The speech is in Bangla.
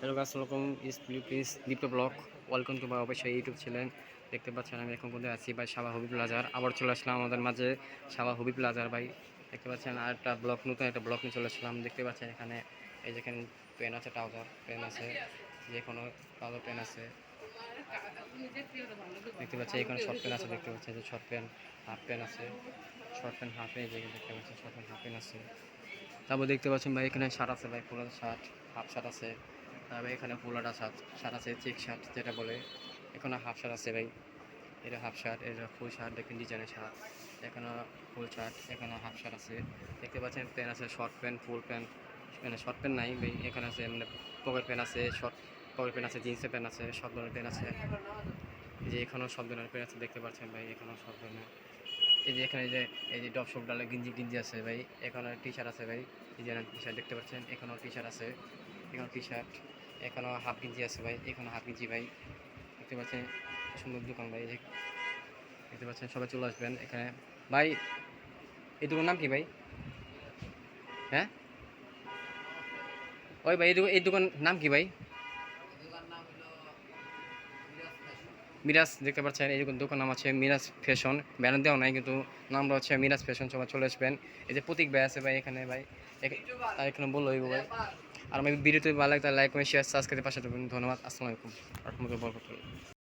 হ্যালো আসসালাম ইস please, Dipto blog. Welcome to my অবশ্যই ইউটিউব চ্যানেল। দেখতে পাচ্ছেন, আমি এখন কোথায় আছি? ভাই সাবা হবি প্লাজার। আবার চলে আসলাম আমাদের মাঝে সাবা হবিব প্লাজার, ভাই। দেখতে পাচ্ছেন, আর একটা ব্লক নতুন একটা ব্লক নিয়ে চলে আসলাম। দেখতে পাচ্ছেন, এখানে, এই যেখানে পেন আছে, ট্রাউজার পেন আছে। যে কোনো ট্রাউজার পেন আছে। দেখতে পাচ্ছি এখানে শর্ট পেন আছে, দেখতে পাচ্ছেন যে শর্ট পেন, হাফ পেন আছে। শর্ট পেন, হাফ যেখানে দেখতে পাচ্ছেন, শর্ট পেন, হাফ পেন আছে। তারপর দেখতে পাচ্ছেন, ভাই, এখানে শার্ট আছে, ভাই ফুলার শার্ট, হাফ শার্ট আছে। তারপর এখানে ফুলাটা শার্ট শার্ট আছে, চেক শার্ট যেটা বলে। এখানে হাফ শার্ট আছে ভাই। এটা হাফ শার্ট এটা ফুল শার্ট দেখেন ডিজাইনের শার্ট এখানে ফুল শার্ট এখানে হাফ শার্ট আছে। দেখতে পাচ্ছেন প্যান্ট আছে, শর্ট প্যান্ট ফুল প্যান্ট মানে শর্ট প্যান্ট নাই ভাই, এখানে আছে মানে পকেট প্যান্ট আছে, শর্ট পকেট প্যান্ট আছে, জিন্সের প্যান্ট আছে, সব ধরনের প্যান্ট আছে। যে এখানেও সব ধরনের প্যান্ট আছে, দেখতে পাচ্ছেন ভাই এখানেও সব ধরনের। এই যে এখানে যে, এই যে ডপ শপ ডালে গিঞ্জি গিঞ্জি আছে ভাই, এখানে টি শার্ট আছে ভাই, এই যে টি শার্ট দেখতে পাচ্ছেন এখানেও টি শার্ট আছে, এখানে টি শার্ট এখানেও হাফ গিঞ্জি আছে ভাই এখানে হাফ গিঞ্জি ভাই। দেখতে পাচ্ছেন, সুন্দর দোকান ভাই দেখতে পাচ্ছেন, সবাই চলে আসবেন এখানে। ভাই, এই দোকান নাম কি ভাই? হ্যাঁ? ওই ভাই, এই দোকান নাম কি ভাই? মিরাজ দেখতে পাচ্ছেন, এই দোকান নাম আছে মিরাজ ফ্যাশন। ব্যানার দেওয়া নাই, কিন্তু নামটা হচ্ছে মিরাজ ফ্যাশন, সবাই চলে আসবেন। এই যে প্রতীক ভাই আছে ভাই এখানে ভাই। এখানে বলল ভাই। আর আমি ভিডিওতে ভালো লাগে তাহলে লাইক করে শেয়ার সাবস্ক্রাইব পাশে ধন্যবাদ, আসসালামু আলাইকুম। রহমতুল্লাহ বরকতুল্লাহ